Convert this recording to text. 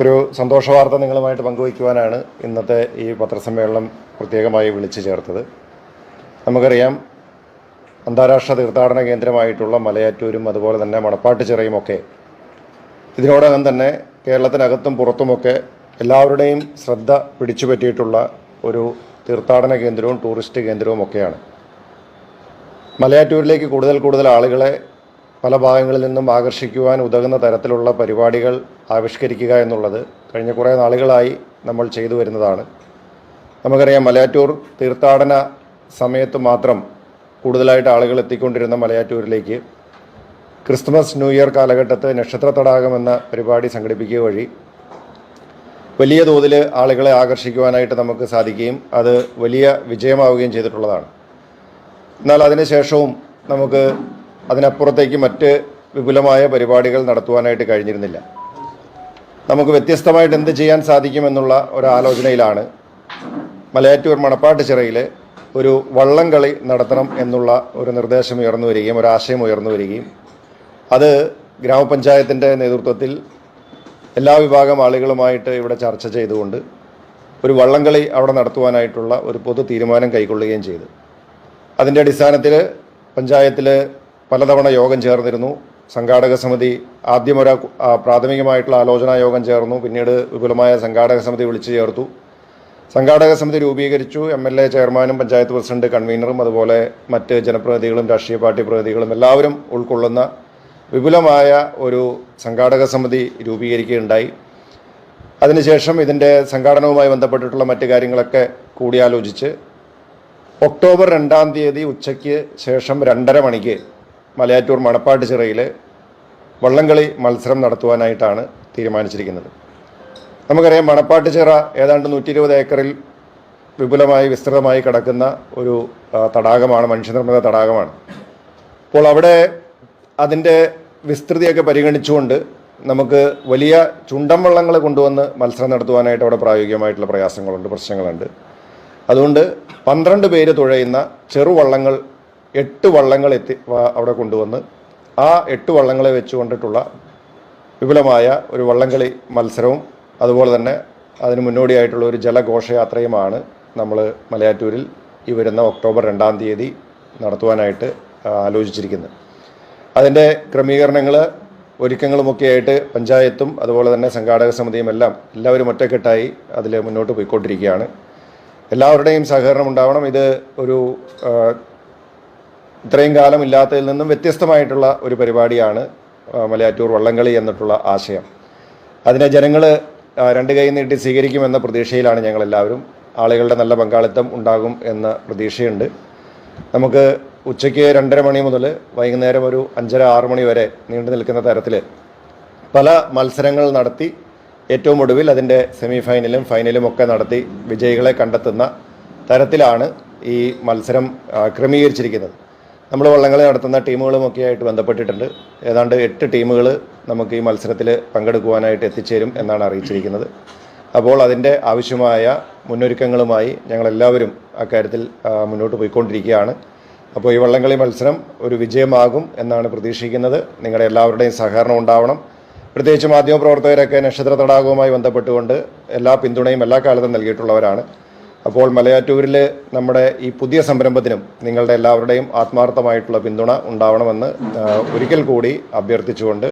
ഒരു സന്തോഷ വാർത്ത നിങ്ങളുമായിട്ട് പങ്കുവയ്ക്കുവാനാണ് ഇന്നത്തെ ഈ പത്രസമ്മേളനം പ്രത്യേകമായി വിളിച്ചു ചേർത്തത്. നമുക്കറിയാം അന്താരാഷ്ട്ര തീർത്ഥാടന കേന്ദ്രമായിട്ടുള്ള മലയാറ്റൂരും അതുപോലെ തന്നെ മണപ്പാട്ടുചിറയും ഒക്കെ ഇതിനോടകം തന്നെ കേരളത്തിനകത്തും പുറത്തുമൊക്കെ എല്ലാവരുടെയും ശ്രദ്ധ പിടിച്ചുപറ്റിയിട്ടുള്ള ഒരു തീർത്ഥാടന കേന്ദ്രവും ടൂറിസ്റ്റ് കേന്ദ്രവും ഒക്കെയാണ്. മലയാറ്റൂരിലേക്ക് കൂടുതൽ കൂടുതൽ ആളുകളെ പല ഭാഗങ്ങളിൽ നിന്നും ആകർഷിക്കുവാൻ ഉതകുന്ന തരത്തിലുള്ള പരിപാടികൾ ആവിഷ്കരിക്കുക എന്നുള്ളത് കഴിഞ്ഞ കുറേ നാളുകളായി നമ്മൾ ചെയ്തു വരുന്നതാണ്. നമുക്കറിയാം മലയാറ്റൂർ തീർത്ഥാടന സമയത്ത് മാത്രം കൂടുതലായിട്ട് ആളുകൾ എത്തിക്കൊണ്ടിരുന്ന മലയാറ്റൂരിലേക്ക് ക്രിസ്മസ് ന്യൂ ഇയർ കാലഘട്ടത്ത് നക്ഷത്ര തടാകം എന്ന പരിപാടി സംഘടിപ്പിക്കുക വഴി വലിയ തോതിൽ ആളുകളെ ആകർഷിക്കുവാനായിട്ട് നമുക്ക് സാധിക്കുകയും അത് വലിയ വിജയമാവുകയും ചെയ്തിട്ടുള്ളതാണ്. എന്നാൽ അതിനുശേഷവും നമുക്ക് അതിനപ്പുറത്തേക്ക് മറ്റ് വിപുലമായ പരിപാടികൾ നടത്തുവാനായിട്ട് കഴിഞ്ഞിരുന്നില്ല. നമുക്ക് വ്യത്യസ്തമായിട്ട് എന്ത് ചെയ്യാൻ സാധിക്കുമെന്നുള്ള ഒരാലോചനയിലാണ് മലയാറ്റൂർ മണപ്പാട്ട് ചിറയിൽ ഒരു വള്ളംകളി നടത്തണം എന്നുള്ള ഒരു നിർദ്ദേശം ഉയർന്നു വരികയും ഒരാശയം ഉയർന്നു വരികയും. അത് ഗ്രാമപഞ്ചായത്തിന്റെ നേതൃത്വത്തിൽ എല്ലാ വിഭാഗം ആളുകളുമായിട്ട് ഇവിടെ ചർച്ച ചെയ്തുകൊണ്ട് ഒരു വള്ളംകളി അവിടെ നടത്തുവാനായിട്ടുള്ള ഒരു പൊതു തീരുമാനം കൈക്കൊള്ളുകയും ചെയ്തു. അതിന്റെ അടിസ്ഥാനത്തിൽ പഞ്ചായത്തിൽ പലതവണ യോഗം ചേർന്നിരുന്നു. സംഘാടക സമിതി ആദ്യം ഒരു പ്രാഥമികമായിട്ടുള്ള ആലോചനാ യോഗം ചേർന്നു. പിന്നീട് വിപുലമായ സംഘാടക സമിതി വിളിച്ചു ചേർത്തു. സംഘാടക സമിതി രൂപീകരിച്ചു. എം എൽ എ ചെയർമാനും പഞ്ചായത്ത് പ്രസിഡന്റ് കൺവീനറും അതുപോലെ മറ്റ് ജനപ്രതിനിധികളും രാഷ്ട്രീയ പാർട്ടി പ്രതിനിധികളും എല്ലാവരും ഉൾക്കൊള്ളുന്ന വിപുലമായ ഒരു സംഘാടക സമിതി രൂപീകരിക്കുകയുണ്ടായി. അതിനുശേഷം ഇതിന്റെ സംഘാടനവുമായി ബന്ധപ്പെട്ടിട്ടുള്ള മറ്റു കാര്യങ്ങളൊക്കെ കൂടിയാലോചിച്ച് ഒക്ടോബർ രണ്ടാം തീയതി ഉച്ചയ്ക്ക് ശേഷം രണ്ടര മണിക്ക് മലയാറ്റൂർ മണപ്പാട്ട് ചിറയിൽ വള്ളംകളി മത്സരം നടത്തുവാനായിട്ടാണ് തീരുമാനിച്ചിരിക്കുന്നത്. നമുക്കറിയാം മണപ്പാട്ട് ചിറ ഏതാണ്ട് നൂറ്റി ഇരുപത് ഏക്കറിൽ വിപുലമായി വിസ്തൃതമായി കിടക്കുന്ന ഒരു തടാകമാണ് മനുഷ്യനിർമ്മിത തടാകമാണ്. അപ്പോൾ അവിടെ അതിന്റെ വിസ്തൃതിയൊക്കെ പരിഗണിച്ചുകൊണ്ട് നമുക്ക് വലിയ ചുണ്ടൻ വള്ളങ്ങൾ കൊണ്ടുവന്ന് മത്സരം നടത്തുവാനായിട്ട് അവിടെ പ്രായോഗികമായിട്ടുള്ള പ്രയാസങ്ങളുണ്ട് പ്രശ്നങ്ങളുണ്ട്. അതുകൊണ്ട് പന്ത്രണ്ട് പേര് തുഴയുന്ന ചെറുവള്ളങ്ങൾ എട്ട് വള്ളങ്ങൾ എത്തി അവിടെ കൊണ്ടുവന്ന് ആ എട്ട് വള്ളങ്ങളെ വെച്ചുകൊണ്ടിട്ടുള്ള വിപുലമായ ഒരു വള്ളംകളി മത്സരവും അതുപോലെ തന്നെ അതിന് മുന്നോടിയായിട്ടുള്ള ഒരു ജലഘോഷയാത്രയുമാണ് നമ്മൾ മലയാറ്റൂരിൽ ഈ വരുന്ന ഒക്ടോബർ രണ്ടാം തീയതി നടത്തുവാനായിട്ട് ആലോചിച്ചിരിക്കുന്നത്. അതിന്റെ ക്രമീകരണങ്ങൾ ഒരുക്കങ്ങളുമൊക്കെ ആയിട്ട് പഞ്ചായത്തും അതുപോലെ തന്നെ സംഘാടക സമിതിയും എല്ലാം എല്ലാവരും ഒറ്റക്കെട്ടായി അതിൽ മുന്നോട്ട് പോയിക്കൊണ്ടിരിക്കുകയാണ്. എല്ലാവരുടെയും സഹകരണം ഉണ്ടാവണം. ഇത് ഒരു ഇത്രയും കാലം ഇല്ലാത്തതിൽ നിന്നും വ്യത്യസ്തമായിട്ടുള്ള ഒരു പരിപാടിയാണ് മലയാറ്റൂർ വള്ളംകളി എന്നിട്ടുള്ള ആശയം. അതിനെ ജനങ്ങൾ രണ്ട് കൈ നീട്ടി സ്വീകരിക്കുമെന്ന പ്രതീക്ഷയിലാണ് ഞങ്ങളെല്ലാവരും. ആളുകളുടെ നല്ല പങ്കാളിത്തം ഉണ്ടാകും എന്ന പ്രതീക്ഷയുണ്ട്. നമുക്ക് ഉച്ചയ്ക്ക് രണ്ടര മണി മുതൽ വൈകുന്നേരം ഒരു അഞ്ചര ആറ് മണി വരെ നീണ്ടു നിൽക്കുന്ന തരത്തിൽ പല മത്സരങ്ങൾ നടത്തി ഏറ്റവും ഒടുവിൽ അതിന്റെ സെമി ഫൈനലും ഫൈനലും ഒക്കെ നടത്തി വിജയികളെ കണ്ടെത്തുന്ന തരത്തിലാണ് ഈ മത്സരം ക്രമീകരിച്ചിരിക്കുന്നത്. നമ്മൾ വള്ളംകളി നടത്തുന്ന ടീമുകളുമൊക്കെ ആയിട്ട് ബന്ധപ്പെട്ടിട്ടുണ്ട്. ഏതാണ്ട് എട്ട് ടീമുകൾ നമുക്ക് ഈ മത്സരത്തിൽ പങ്കെടുക്കുവാനായിട്ട് എത്തിച്ചേരും എന്നാണ് അറിയിച്ചിരിക്കുന്നത്. അപ്പോൾ അതിന്റെ ആവശ്യമായ മുന്നൊരുക്കങ്ങളുമായി ഞങ്ങളെല്ലാവരും അക്കാര്യത്തിൽ മുന്നോട്ട് പോയിക്കൊണ്ടിരിക്കുകയാണ്. അപ്പോൾ ഈ വള്ളംകളി മത്സരം ഒരു വിജയമാകും എന്നാണ് പ്രതീക്ഷിക്കുന്നത്. നിങ്ങളുടെ എല്ലാവരുടെയും സഹകരണം ഉണ്ടാവണം. പ്രത്യേകിച്ച് മാധ്യമപ്രവർത്തകരൊക്കെ നക്ഷത്ര തടാകവുമായി ബന്ധപ്പെട്ടുകൊണ്ട് എല്ലാ പിന്തുണയും എല്ലാ കാലത്തും നൽകിയിട്ടുള്ളവരാണ്. അപ്പോൾ മലയാറ്റൂരിൽ നമ്മുടെ ഈ പുതിയ സംരംഭത്തിനും നിങ്ങളുടെ എല്ലാവരുടെയും ആത്മാർത്ഥമായിട്ടുള്ള പിന്തുണ ഉണ്ടാവണമെന്ന് ഒരിക്കൽ കൂടി അഭ്യർത്ഥിച്ചുകൊണ്ട്